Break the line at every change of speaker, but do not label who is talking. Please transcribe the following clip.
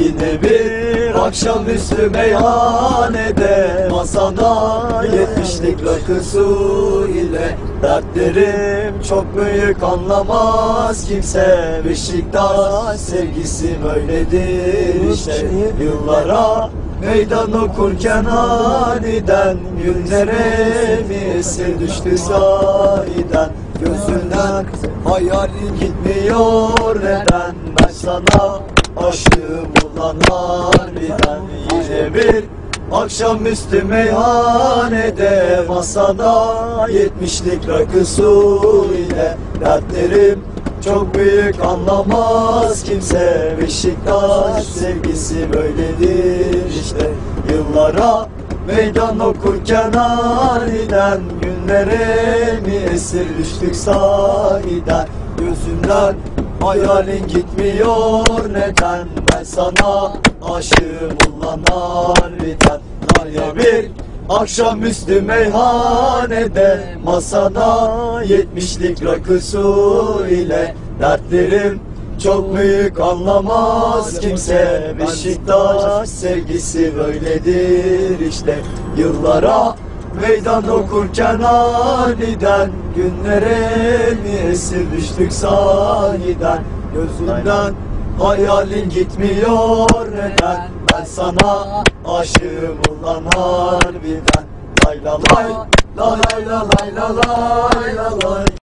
Yine bir akşamüstü meyhanede masada yetmişlik rakı su ile. Dertlerim çok büyük anlamaz kimse. Beşiktaş sevgisi böyledir işte. Yıllara Meydan okurken aniden Günlere mi düştü sahiden. Gözünden hayalin gitmiyor neden? Ben sana aşığım ulan harbiden Yine bir akşamüstü meyhanede Masada yetmişlik rakı su ile Dertlerim çok büyük anlamaz. Kimse Beşiktaş sevgisi böyledir Yıllara meydan okurken aniden Günlere mi esir düştük sahiden? Gözümden hayalin gitmiyor neden? Ben sana aşığım ulan harbiden. Lale bir Akşamüstü meyhanede masada yetmişlik rakı su ile dertlerim çok büyük anlamaz kimse. Beşiktaş sevgisi böyledir işte. Yıllara meydan okurken aniden günlere mi esir düştük sahiden? Gözünden hayalin gitmiyor neden? Ben sana aşığım ulan harbiden. Lay la lay, la lay la lay la lay la lay